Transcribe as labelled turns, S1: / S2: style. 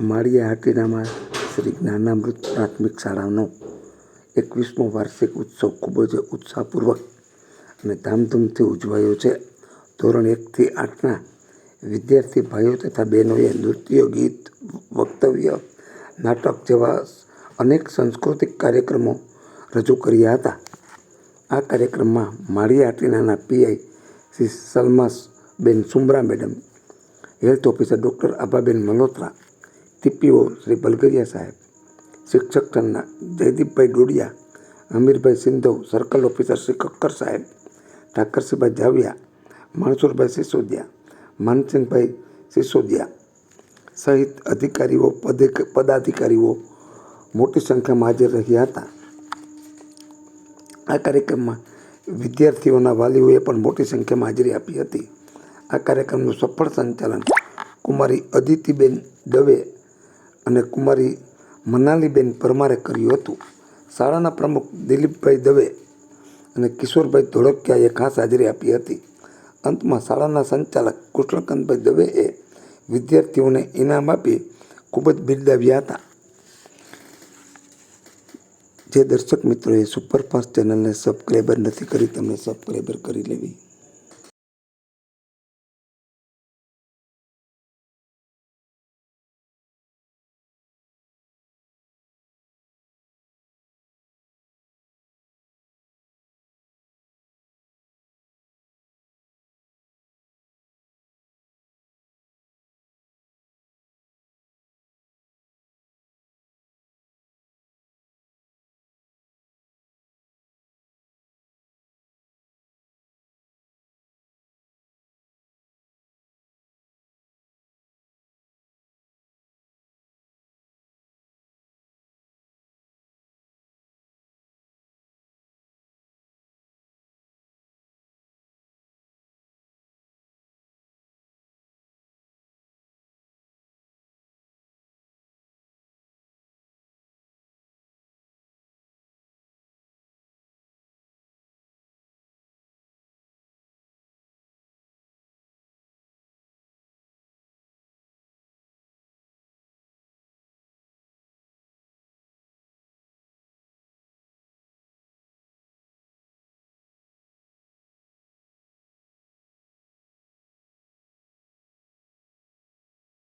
S1: માળિયા હાટીનામાં શ્રી જ્ઞાનામૃત પ્રાથમિક શાળાનો એકવીસમો વાર્ષિક ઉત્સવ ખૂબ જ ઉત્સાહપૂર્વક અને ધામધૂમથી ઉજવાયો છે. ધોરણ એકથી આઠના વિદ્યાર્થી ભાઈઓ તથા બહેનોએ નૃત્ય, ગીત, વક્તવ્ય, નાટક જેવા અનેક સાંસ્કૃતિક કાર્યક્રમો રજૂ કર્યા હતા. આ કાર્યક્રમમાં માળીયા હાટીનાના PI Shri Salmas ben Sumra madam, health officer doctor Abhaben Malhotra TPO Shri Balgaria saheb, શિક્ષક સંઘના જયદીપભાઈ ડોડિયા, અમીરભાઈ સિંધવ, સર્કલ ઓફિસર શ્રી કક્કર સાહેબ, ઠાકરસિંહભાઈ જાવિયા, માણસુરભાઈ સિસોદિયા, માનસિંહભાઈ સિસોદિયા સહિત અધિકારીઓ, પદે- પદાધિકારીઓ મોટી સંખ્યામાં હાજર રહ્યા હતા. આ કાર્યક્રમમાં વિદ્યાર્થીઓના વાલીઓએ પણ મોટી સંખ્યામાં હાજરી આપી હતી. આ કાર્યક્રમનું સફળ સંચાલન કુમારી અદિતિબેન દવે અને કુમારી મનાલીબેન પરમારે કર્યું હતું. શાળાના પ્રમુખ દિલીપભાઈ દવે અને કિશોરભાઈ ધોળકિયાએ ખાસ હાજરી આપી હતી. અંતમાં શાળાના સંચાલક કૃષ્ણકાંતભાઈ દવેએ વિદ્યાર્થીઓને ઇનામ આપી ખૂબ જ બિરદાવ્યા હતા. જે દર્શક મિત્રોએ સુપરફાસ્ટ ચેનલને સબસ્ક્રાઈબર નથી કરી તેમણે સબસ્ક્રાઈબર કરી લેવી.